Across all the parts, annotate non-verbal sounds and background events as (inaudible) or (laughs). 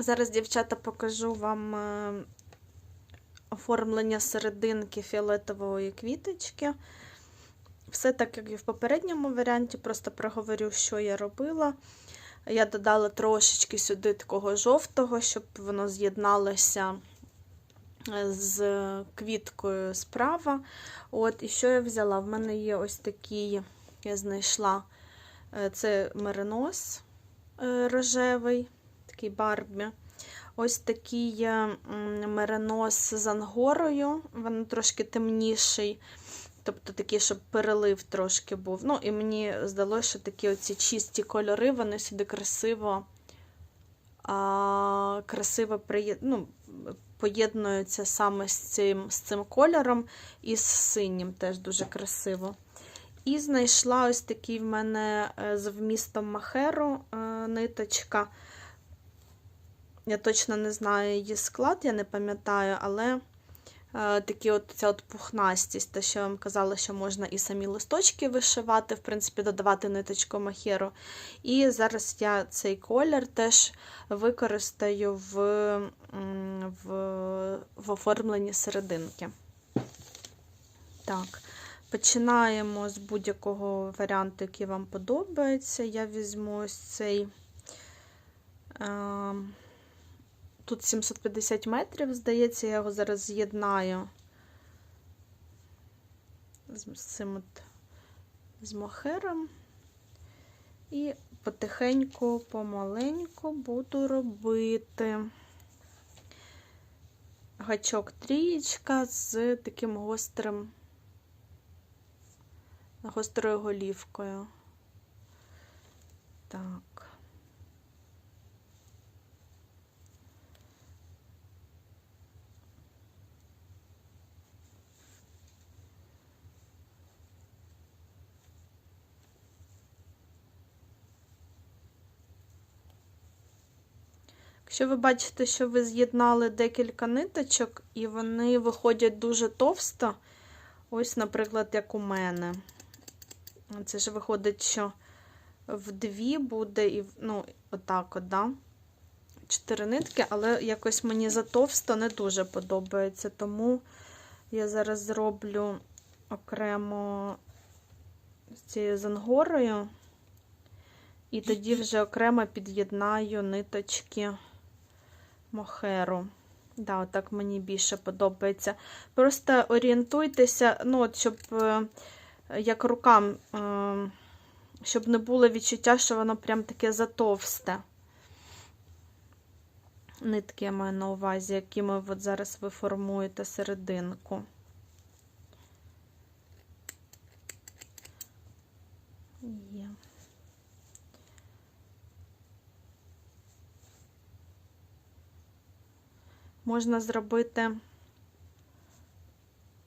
Зараз, дівчата, покажу вам е, оформлення серединки фіолетової квіточки. Все так, як і в попередньому варіанті, просто проговорю, що я робила. Я додала трошечки сюди такого жовтого, щоб воно з'єдналося е, з квіткою справа. От, і що я взяла? В мене є ось такі, я знайшла е, це меринос рожевий, такий барбі. Ось такий м, меринос з ангорою, він трошки темніший. Тобто такий, щоб перелив трошки був. Ну, і мені здалося, що такі оці чисті кольори, вони сюди красиво, а, красиво приє... ну, поєднуються саме з цим, з цим кольором і з синім теж дуже красиво. І знайшла ось такий в мене е, з вмістом махеру е, ниточка. Я точно не знаю її склад, я не пам'ятаю, але е, такі от ця от пухнастість, те, що я вам казала, що можна і самі листочки вишивати, в принципі, додавати ниточку махеру. І зараз я цей колір теж використаю в, в, в оформленні серединки. Так, починаємо з будь-якого варіанту, який вам подобається. Я візьму ось цей. Е, Тут 750 метрів, здається, я його зараз з'єднаю з цим от з мохером. І потихеньку, помаленьку буду робити гачок трієчка з таким гострим, гострою голівкою. Так. Якщо ви бачите, що ви з'єднали декілька ниточок, і вони виходять дуже товсто, ось, наприклад, як у мене. Це ж виходить, що в дві буде, і, ну, отак от, да? Чотири нитки, але якось мені затовсто не дуже подобається, тому я зараз зроблю окремо з цією зангорою, і тоді вже окремо під'єднаю ниточки мохеру. Да, так мені більше подобається. Просто орієнтуйтеся, ну, от, щоб е, як рукам, е, щоб не було відчуття, що воно прям таке затовсте. Нитки я маю на увазі, якими от зараз ви формуєте серединку. Можна зробити,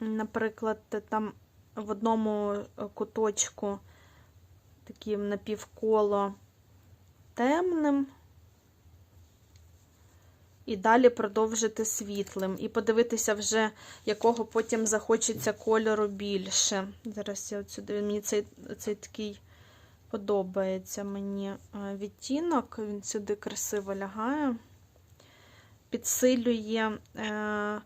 наприклад, там в одному куточку таким напівколо темним, і далі продовжити світлим. І подивитися вже, якого потім захочеться кольору більше. Зараз я от сюди, мені цей, цей такий подобається мені відтінок, він сюди красиво лягає підсилює. е,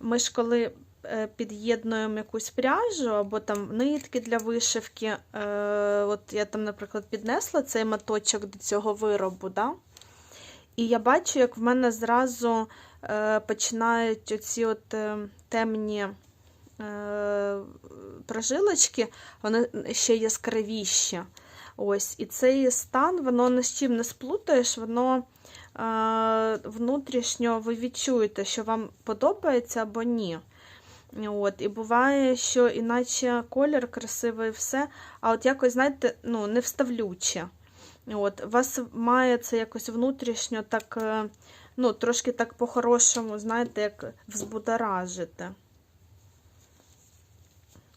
Ми ж коли е, під'єднуємо якусь пряжу або там нитки для вишивки. е, От я там, наприклад, піднесла цей маточок до цього виробу. Да? І я бачу, як в мене зразу починають оці от темні прожилочки, вони ще яскравіші. Ось, І цей стан, воно ні з чим не сплутаєш, воно внутрішньо ви відчуєте, що вам подобається або ні. От, І буває, що іначе колір красивий все, а от якось, знаєте, ну, не вставлюче. От, Вас має це якось внутрішньо так, е, ну, трошки так по-хорошому, знаєте, як взбудоражити.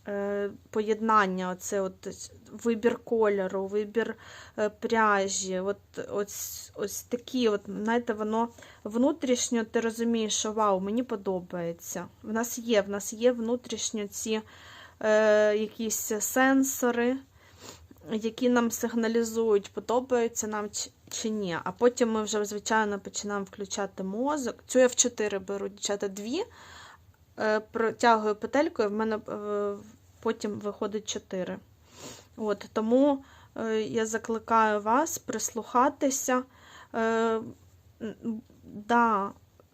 Е, поєднання, оце от вибір кольору, вибір е, пряжі. от Ось ось такі, от, знаєте, воно внутрішньо ти розумієш, що вау, мені подобається. В нас є, в нас є внутрішньо ці е, якісь сенсори, які нам сигналізують, подобається нам чи ні. А потім ми вже, звичайно, починаємо включати мозок. Цю я в 4 беру, дівчата, 2. Протягую петелькою, в мене е, потім виходить 4. От, тому е, я закликаю вас прислухатися. Е, да,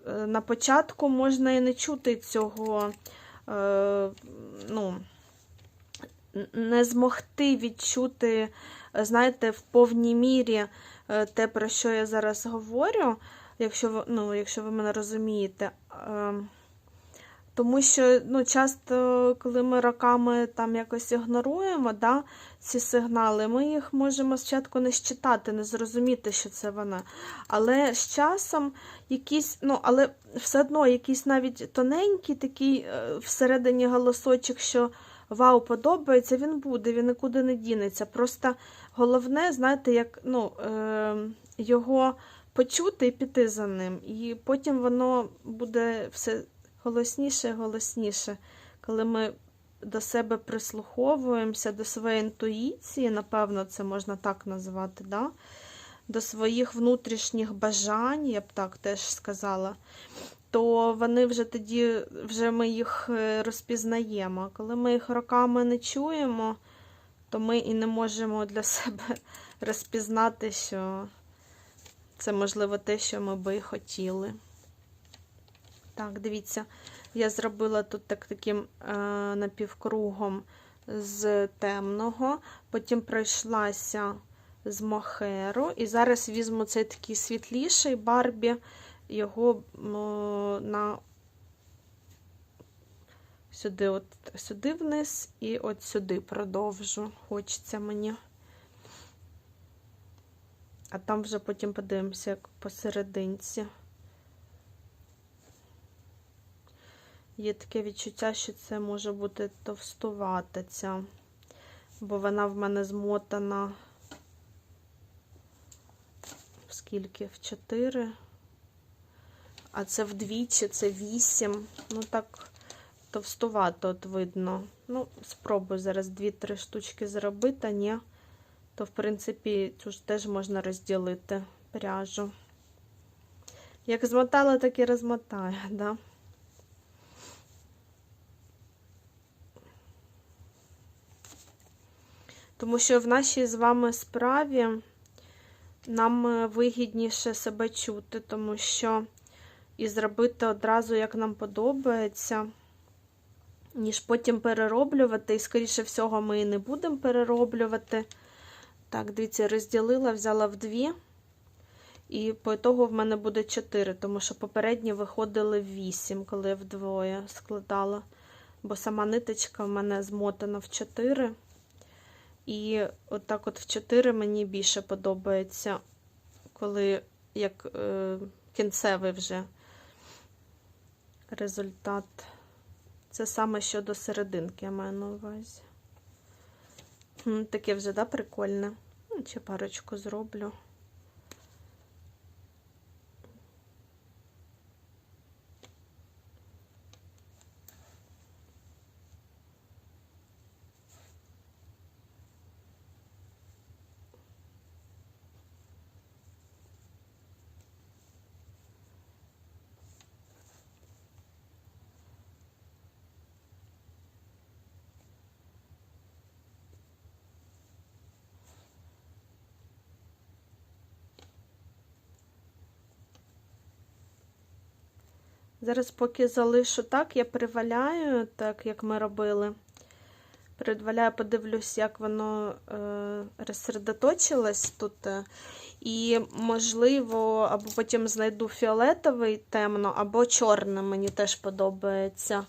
е, на початку можна і не чути цього, е, ну, не змогти відчути, е, знаєте, в повній мірі е, те, про що я зараз говорю, якщо ви, ну, якщо ви мене розумієте. Тому що ну, часто, коли ми роками там якось ігноруємо да, ці сигнали, ми їх можемо спочатку не считати, не зрозуміти, що це вона. Але з часом якісь, ну, але все одно якийсь навіть тоненький такий е, всередині голосочок, що вау, подобається, він буде, він нікуди не дінеться. Просто головне, знаєте, як ну, е, його почути і піти за ним. І потім воно буде все голосніше і голосніше, коли ми до себе прислуховуємося, до своєї інтуїції, напевно, це можна так назвати, да? до своїх внутрішніх бажань, я б так теж сказала, то вони вже тоді, вже ми їх е, розпізнаємо. Коли ми їх роками не чуємо, то ми і не можемо для себе (laughs) розпізнати, що це можливо те, що ми би хотіли. Так, дивіться, я зробила тут так таким е, напівкругом з темного, потім пройшлася з мохеру. І зараз візьму цей такий світліший барбі, його м, на сюди, от, сюди вниз і от сюди продовжу. Хочеться мені. А там вже потім подивимося, як посерединці. Є таке відчуття, що це може бути товстувата ця, бо вона в мене змотана в скільки? В 4. А це вдвічі, це 8. Ну так, товстувато от видно. Ну, спробую зараз 2-3 штучки зробити, а ні, то, в принципі, цю ж теж можна розділити пряжу. Як змотала, так і розмотаю, да? Тому що в нашій з вами справі нам е, вигідніше себе чути, тому що і зробити одразу, як нам подобається, ніж потім перероблювати. І, скоріше всього, ми і не будемо перероблювати. Так, дивіться, розділила, взяла в дві. І по ітогу в мене буде 4, тому що попередні виходили в 8, коли я вдвоє складала. Бо сама ниточка в мене змотана в 4. І отак от в 4 мені більше подобається, коли як е, кінцевий вже результат. Це саме щодо серединки, я маю на увазі. Таке вже, да, прикольне. Ну, Ще парочку зроблю. Зараз, поки залишу так, я приваляю, так як ми робили. Приваляю, подивлюсь, як воно е, розсередоточилось тут. е, І, можливо, або потім знайду фіолетовий темно, або чорне. Мені теж подобається,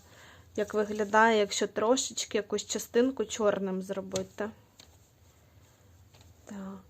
як виглядає, якщо трошечки якусь частинку чорним зробити. Так.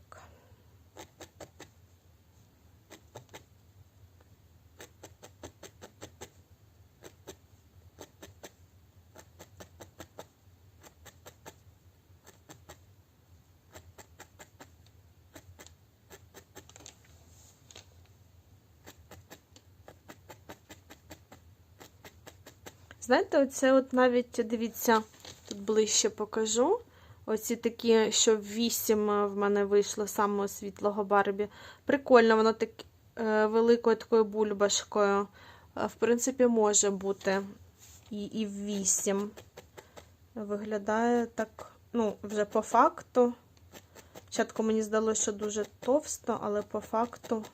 Знаєте, оце от навіть, дивіться, тут ближче покажу. Оці такі, що вісім в мене вийшло самого світлого Барбі. Прикольно, воно так е, великою такою бульбашкою. Е, В принципі, може бути і, і в вісім. Виглядає так, ну, вже по факту. Спочатку мені здалося, що дуже товсто, але по факту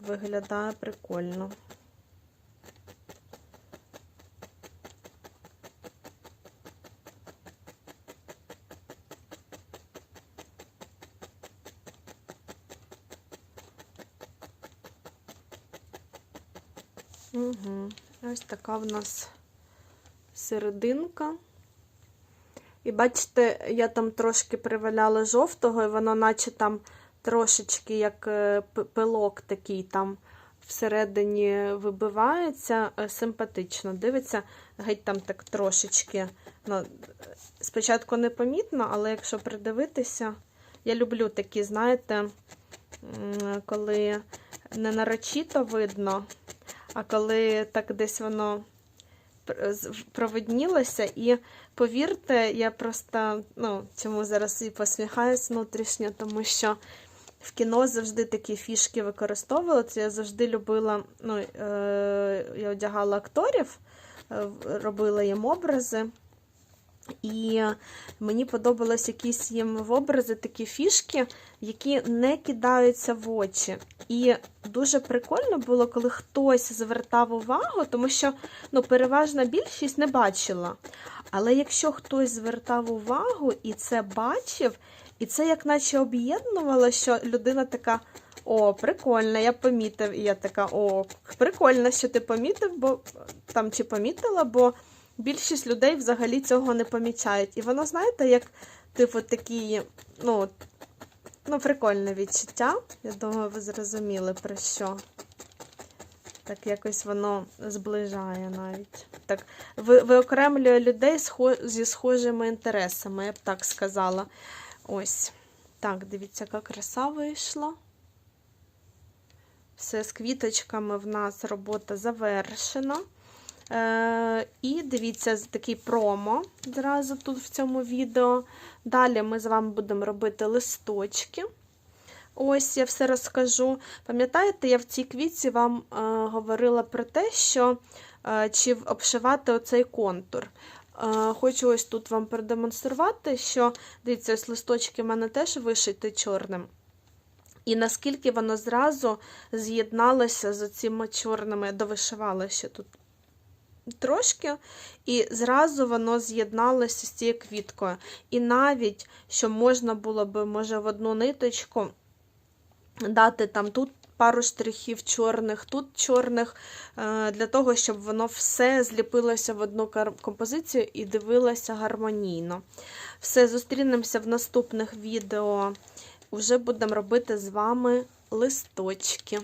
виглядає прикольно. Угу. Ось така в нас серединка. І бачите, я там трошки приваляла жовтого, і воно наче там трошечки як е, пилок такий там всередині вибивається. Е, Симпатично. Дивиться, геть там так трошечки. Ну, спочатку непомітно, але якщо придивитися, я люблю такі, знаєте, коли не нарочито видно, а коли так десь воно провиднілося. І повірте, я просто ну, цьому зараз і посміхаюсь внутрішньо, тому що в кіно завжди такі фішки використовувала. Це я завжди любила, ну, е, я одягала акторів, е, робила їм образи. І мені подобались якісь їм в образи такі фішки, які не кидаються в очі. І дуже прикольно було, коли хтось звертав увагу, тому що ну, переважна більшість не бачила. Але якщо хтось звертав увагу і це бачив, і це як наче об'єднувало, що людина така. О, прикольно, я помітив. І я така, о, прикольно, що ти помітив, бо там чи помітила, бо більшість людей взагалі цього не помічають. І воно, знаєте, як типу такі, ну, ну, прикольне відчуття. Я думаю, ви зрозуміли про що. Так якось воно зближає навіть. Так, ви, виокремлює людей зі схожими інтересами, я б так сказала. Ось. Так, дивіться, яка краса вийшла. Все, з квіточками в нас робота завершена. Е, і дивіться, такий промо зразу тут в цьому відео. Далі ми з вами будемо робити листочки. Ось я все розкажу. Пам'ятаєте, я в цій квітці вам е, говорила про те, що е, чи обшивати оцей контур. Е, хочу ось тут вам продемонструвати, що дивіться, ось листочки в мене теж вишиті чорним. І наскільки воно зразу з'єдналося з цими чорними, я довишивала ще тут трошки, і зразу воно з'єдналося з цією квіткою. І навіть, що можна було би, може, в одну ниточку дати там тут пару штрихів чорних, тут чорних, е, для того, щоб воно все зліпилося в одну композицію і дивилося гармонійно. Все, зустрінемося в наступних відео. Уже будемо робити з вами листочки.